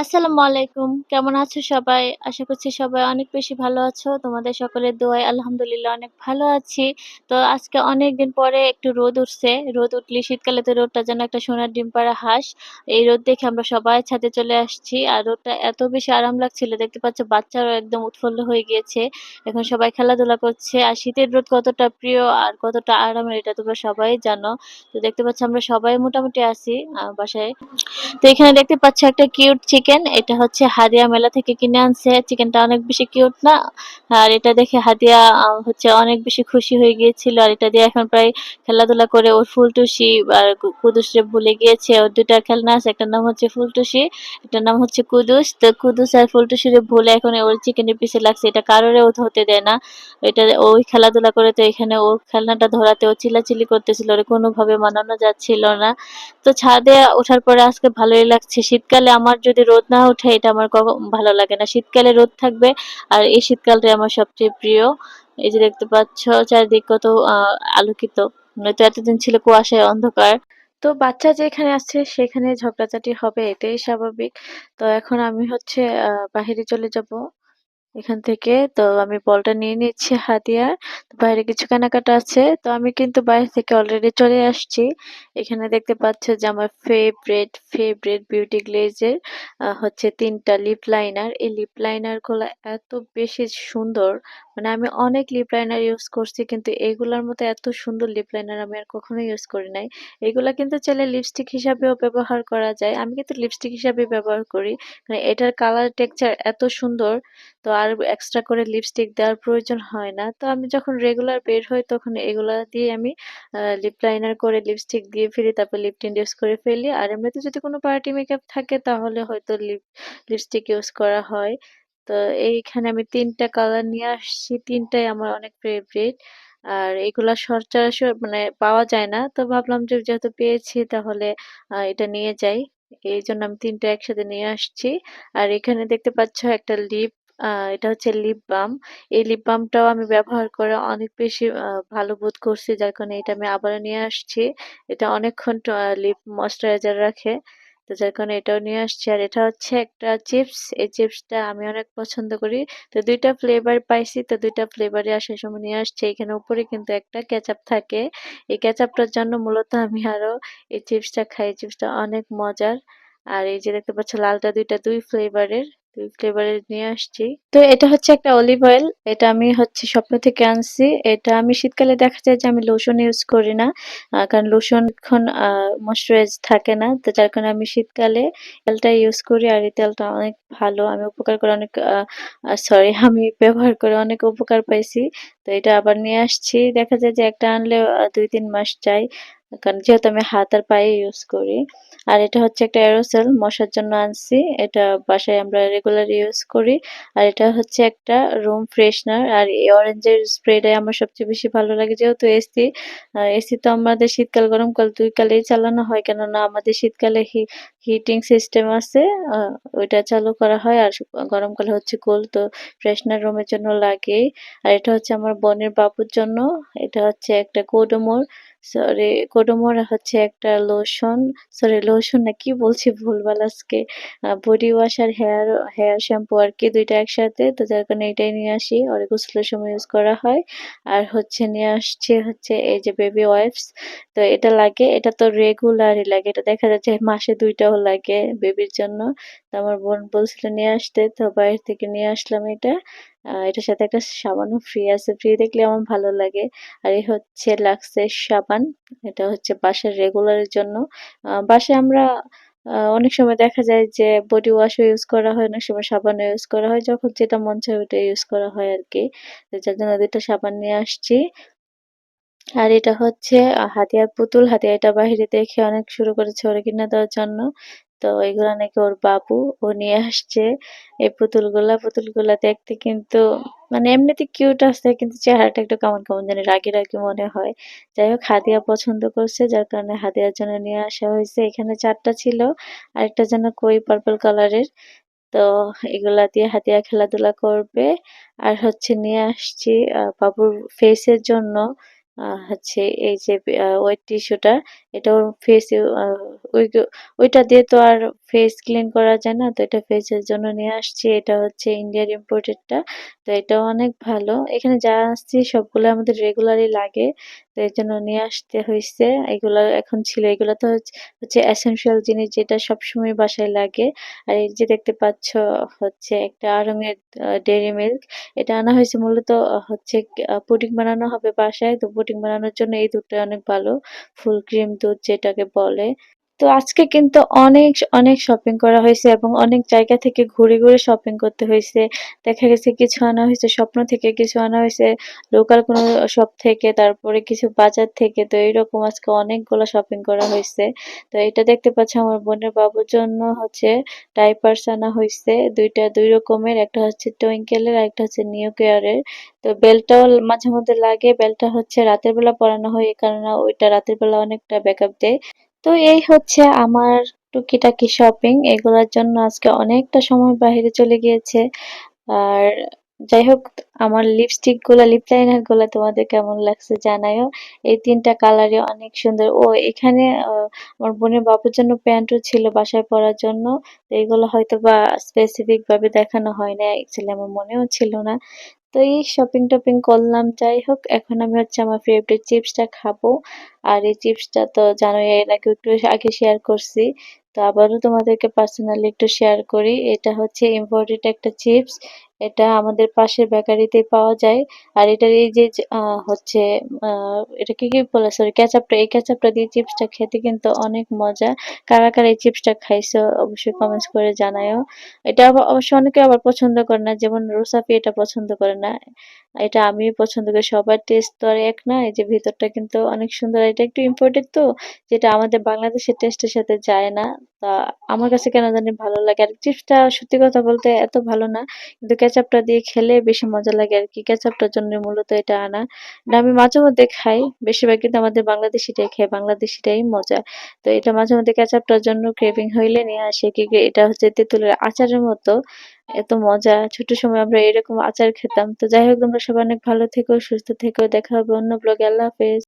আসসালামু আলাইকুম। কেমন আছো সবাই? আশা করছি সবাই অনেক বেশি ভালো আছো। তোমাদের সকলের দোয়ায় আলহামদুলিল্লাহ অনেক ভালো আছি। তো আজকে অনেকদিন পরে একটু রোদ উঠছে। রোদ উঠলে শীতকালে তো রোদটা যেন একটা সোনার ডিম পাড়া হাঁস। এই রোদ দেখে আমরা সবাই ছাদে চলে আসছি। আর রোদটা এত বেশি আরাম লাগছিল, দেখতে পাচ্ছ বাচ্চারাও একদম উৎফুল্ল হয়ে গিয়েছে। এখন সবাই খেলাধুলা করছে। আর শীতের রোদ কতটা প্রিয় আর কতটা আরামের, এটা তোমরা সবাই জানো। তো দেখতে পাচ্ছ আমরা সবাই মোটামুটি আছি বাসায়। তো এখানে দেখতে পাচ্ছ একটা কিউট চিকেন। এটা হচ্ছে হাদিয়া মেলা থেকে কিনে আনছে। চিকেনটা অনেক বেশি কিউট না? আর এটা দেখে হাদিয়া হচ্ছে অনেক বেশি খুশি হয়ে গিয়েছিল। আর এটা দিয়ে এখন প্রায় খেলাধুলা করে ওর ফুলটুসি আর কুদুসরে ভুলে গিয়েছে। ওর ২ টা খেলনা আছে। একটার নাম হচ্ছে ফুলটুসি, একটার নাম হচ্ছে কুদুস। তো কুদুস আর ফুলটুসিরে ভুলে এখন ওর চিকেনের পিছে লাগছে। এটা কারোরে ও ধরতে দেয় না। এটা ওই খেলাধুলা করে তো এখানে ওর খেলনাটা ধরাতে ও চিলাচিলি করতেছিল। ওরে কোনোভাবে মানানো যাচ্ছিল না। তো ছাদে ওঠার পরে আজকে ভালোই লাগছে। শীতকালে আমার যদি রোদ না ওঠে এটা আমার কখন ভালো লাগে না। শীতকালে রোদ থাকবে আর এই শীতকালটাই আমার সবচেয়ে প্রিয়। এই যে দেখতে পাচ্ছ চারিদিক কত আলোকিত। নয়তো এতদিন ছিল কুয়াশায় অন্ধকার। তো বাচ্চা যেখানে আছে সেখানে ঝগড়াঝাটি হবে, এটাই স্বাভাবিক। তো এখন আমি হচ্ছে বাহিরে চলে যাব। এখান থেকে তো আমি বলটা নিয়ে নিচ্ছি হাদিয়ার। বাইরে কিছু কেনাকাটা আছে। তো আমি কিন্তু বাইরে থেকে অলরেডি চলে আসছি। এখানে দেখতে পাচ্ছ যে আমার ফেভারেট, ফেভারেট বিউটি গ্লেজের হচ্ছে তিনটা লিপ লাইনার। এই লিপ লাইনারগুলা এত বেশি সুন্দর। মানে আমি অনেক লিপ লাইনার ইউজ করছি কিন্তু এগুলার মতো এত সুন্দর লিপ লাইনার আমি আর কখনো ইউজ করি নাই। এগুলা কিন্তু চাইলে লিপস্টিক হিসাবেও ব্যবহার করা যায়। আমি কিন্তু লিপস্টিক হিসাবে ব্যবহার করি। মানে এটার কালার টেক্সচার এত সুন্দর তো আর এক্সট্রা করে লিপস্টিক দেওয়ার প্রয়োজন হয় না। তো আমি যখন রেগুলার বের হই তখন এগুলা দিয়ে আমি লিপ লাইনার করে লিপস্টিক দিয়ে ফেলি, তারপর লিপ টিন্ট ইউজ করে ফেলি। আর এমনিতে যদি কোনো পার্টি মেকআপ থাকে তাহলে হয়তো লিপ লিপস্টিক ইউজ করা হয়। তো এইখানে আমি ৩ টা কালার নিয়ে আসছি। ৩ টাই আমার অনেক ফেভারিট। আর এগুলা সচরাচর মানে পাওয়া যায় না। তো ভাবলাম যে যেহেতু পেয়েছি তাহলে এটা নিয়ে যাই। এই জন্য আমি ৩ টা একসাথে নিয়ে আসছি। আর এখানে দেখতে পাচ্ছ একটা লিপ আ, এটা হচ্ছে লিপ বাম। এই লিপ বামটাও আমি ব্যবহার করে অনেক বেশি, আ, ভালো বোধ করছি। যার কারণে এটা আমি আবারও নিয়ে আসছি। এটা অনেকক্ষণ লিপ ময়েশ্চারাইজার রাখে। তো যার কারণে এটাও নিয়ে আসছি। আর এটা হচ্ছে একটা চিপস। এই চিপসটা আমি অনেক পছন্দ করি। তো ২ টা ফ্লেভার পাইছি। তো ২ টা ফ্লেভারই আসার সময় নিয়ে আসছি। এখানে উপরে কিন্তু একটা কেচাপ থাকে। এই কেচাপটার জন্য মূলত আমি আরও এই চিপসটা খাই। চিপসটা অনেক মজার। আর এই যে দেখতে পাচ্ছ, লালটা ২ টা ২ ফ্লেভারের। ২ ফ্লেভারের নিয়ে আসছি। তো এটা হচ্ছে একটা অলিভ অয়েল। এটা আমি হচ্ছে স্বপ্ন থেকে আনছি। এটা আমি শীতকালে দেখা যায় যে আমি লোশন ইউজ করি না। কারণ লোশন এখন আ থাকে না। তো যার কারণে আমি শীতকালে তেলটা ইউজ করি আর এই তেলটা অনেক ভালো। আমি উপকার করে অনেক সরি আমি ব্যবহার করে অনেক উপকার পাইছি। তো এটা আবার নিয়ে আসছি। দেখা যায় যে একটা আনলে দুই ২-৩ মাস যায়। কারণ যেহেতু আমি হাত আর পায়ে ইউজ করি। আর এটা হচ্ছে একটা এরোসল মশার জন্য আনছি। এটা বাসায় আমরা রেগুলার ইউজ করি। আর এটা হচ্ছে একটা রুম ফ্রেশনার। আর এই অরেঞ্জের স্প্রেটাই আমার সবচেয়ে বেশি ভালো লাগে। যেহেতু এসি, এসি তো আমাদের শীতকাল, গরমকাল দুই কালেই চালানো হয়। কেননা আমাদের শীতকালে হি হিটিং সিস্টেম আছে। ওইটা চালু করা হয়। আর গরমকালে হচ্ছে কুল তো ফ্রেশনার রুমের জন্য লাগেই। আর এটা হচ্ছে আমার বোনের বাবুর জন্য। এটা হচ্ছে একটা কোডোমোর সরি কোডোমোর হচ্ছে একটা লোশন সরি লোশন না কি বলছি ভুলভাল আজকে। বডি ওয়াশ আর হেয়ার হেয়ার শ্যাম্পু আর কি দুইটা একসাথে। তো যার কারণে এটাই নিয়ে আসি। ওরে গোসলের সময় ইউজ করা হয়। আর হচ্ছে নিয়ে আসছে হচ্ছে এই যে বেবি ওয়াইপস। তো এটা লাগে। এটা তো রেগুলারই লাগে। এটা দেখা যাচ্ছে মাসে ২ টাও লাগে বেবির জন্য। তো আমার বোন বলছিল নিয়ে আসতে। তো বাইরে থেকে নিয়ে আসলাম এটা। এটার সাথে একটা সাবানও ফ্রি আছে। ফ্রি দেখলে আমার ভালো লাগে। আর এই হচ্ছে লাক্সের সাবান। এটা হচ্ছে বাসার রেগুলারের জন্য। আ বাসায় আমরা অনেক সময় দেখা যায় যে বডি ওয়াশও ইউজ করা হয়, অনেক সময় সাবানও ইউজ করা হয়। যখন যেটা মন চায় ওটা ইউজ করা হয় আর কি যার জন্য দুটো সাবান নিয়ে আসছি। আর এটা হচ্ছে হাতিয়ার পুতুল। হাতিয়ার এটা বাহিরে দেখে অনেক শুরু করেছে ওরে কিনে দেওয়ার জন্য। তো এগুলা নাকি ওর বাবু। ও নিয়ে আসছে এই পুতুলগুলা। পুতুলগুলা দেখতে কিন্তু মানে এমনিতে কিউট আছে কিন্তু চেহারাটা একটু কেমন, কেমন জানি রাগী, রাগি মনে হয়। যাই হোক হাদিয়া পছন্দ করছে যার কারণে হাদিয়ার জন্য নিয়ে আসা হয়েছে এখানে ৪ টা ছিল। আরেকটা যেন কই পার্পল কালারের। তো এগুলা দিয়ে হাতিয়া খেলাধুলা করবে। আর হচ্ছে নিয়ে আসছি বাবুর ফেসের জন্য হচ্ছে এই যে ওয়েট টিস্যুটা এটাও ফেস আ ওই ওইটা দিয়ে তো আর ফেস ক্লিন করা যায় না। তো এটা ফেসের জন্য নিয়ে আসছি। এটা হচ্ছে ইন্ডিয়ার ইম্পোর্টেডটা। তো এটাও অনেক ভালো। এখানে যা আসছি সবগুলো আমাদের রেগুলারই লাগে। তো এজন্য নিয়ে আসতে হয়েছে এগুলা এখন ছিল। এগুলা তো হচ্ছে এসেনশিয়াল জিনিস যেটা সবসময় বাসায় লাগে। আর এই যে দেখতে পাচ্ছ, হচ্ছে একটা আড়ং-এর আ ডেইরি মিল্ক। এটা আনা হয়েছে মূলত, হচ্ছে পুডিং বানানো হবে বাসায়। তো পুডিং বানানোর জন্য এই দুধটা অনেক ভালো। ফুল ক্রিম দুধ যেটাকে বলে। তো আজকে কিন্তু অনেক, অনেক শপিং করা হয়েছে এবং অনেক জায়গা থেকে ঘুরে, ঘুরে শপিং করতে হয়েছে দেখা গেছে কিছু আনা হয়েছে স্বপ্ন থেকে, কিছু আনা হয়েছে লোকাল কোনো শপ থেকে, তারপরে কিছু বাজার থেকে। তো এইরকম আজকে অনেকগুলা শপিং করা হয়েছে তো এটা দেখতে পাচ্ছি আমার বোনের বাবুর জন্য হচ্ছে ডাইপারস আনা হইছে। ২ টা ২ রকমের। একটা হচ্ছে টুইঙ্কেল এর আরেকটা হচ্ছে নিউ কেয়ার এর। তো বেলটাও মাঝে মধ্যে লাগে। বেলটা হচ্ছে রাতের বেলা পরানো হয় এই কারণে ওইটা রাতের বেলা অনেকটা ব্যাকআপ দেয়। তো এই হচ্ছে আমার টুকিটাকি শপিং। এগুলার জন্য আজকে অনেকটা সময় বাহিরে চলে গিয়েছে। আর যাই হোক আমার লিপস্টিকগুলা, লিপ লাইনারগুলা তোমাদের কেমন লাগছে জানাইও। এই ৩ টা কালারই অনেক সুন্দর। ও এখানে আমার বোনের বাবুর জন্য প্যান্টও ছিল বাসায় পরার জন্য। তো হয়তো বা স্পেসিফিক ভাবে দেখানো হয় নাই। অ্যাকচুয়ালি আমার মনেও ছিল না। তো এই শপিং-টপিং করলাম। যাই হোক, এখন আমি হচ্ছে আমার ফেভারিট চিপসটা খাব। আর এই চিপসটা তো জানোই, এর আগে একটু আগে শেয়ার করছি। তো আবারও তোমাদেরকে পার্সোনালি একটু শেয়ার করি। এটা হচ্ছে ইম্পোর্টেড একটা চিপস। এটা আমাদের পাশের বেকারিতেই পাওয়া যায়। আর এটার এই যে আ হচ্ছে আ এটাকে কি বলে সরি কেচাপটা এই কেচাপটা দিয়ে চিপসটা খেতে কিন্তু অনেক মজা। কারা, কারা এই চিপসটা খাইছো অবশ্যই কমেন্টস করে জানায়ও এটা অবশ্য অনেকে আবার পছন্দ করে না। যেমন রুসাফি এটা পছন্দ করে না। এটা আমিও পছন্দ করি। সবার টেস্ট তো আর এক না। এই যে ভিতরটা কিন্তু অনেক সুন্দর। এটা একটু ইম্পোর্টেড তো যেটা আমাদের বাংলাদেশের টেস্টের সাথে যায় না। তা আমার কাছে কেন জানি ভালো লাগে। আর চিপসটা সত্যি কথা বলতে এত ভালো না। কিন্তু কেচাপটা দিয়ে খেলে বেশি মজা লাগে আরকি। কেচাপটার জন্য মূলত এটা আনা। আমি মাঝে মধ্যে খাই। বেশিরভাগ কিন্তু আমাদের বাংলাদেশিটাই খাই। বাংলাদেশিটাই মজা। তো এটা মাঝে মধ্যে কেচাপটার জন্য ক্রেভিং হইলে নিয়ে আসে কি এটা হচ্ছে তেঁতুলের আচারের মতো। এত মজা। ছোট সময় আমরা এরকম আচার খেতাম। তো যাই হোক তোমরা সবাই অনেক ভালো থেকো, সুস্থ থেকো। দেখা হবে অন্য ব্লগে। আল্লাহ হাফেজ।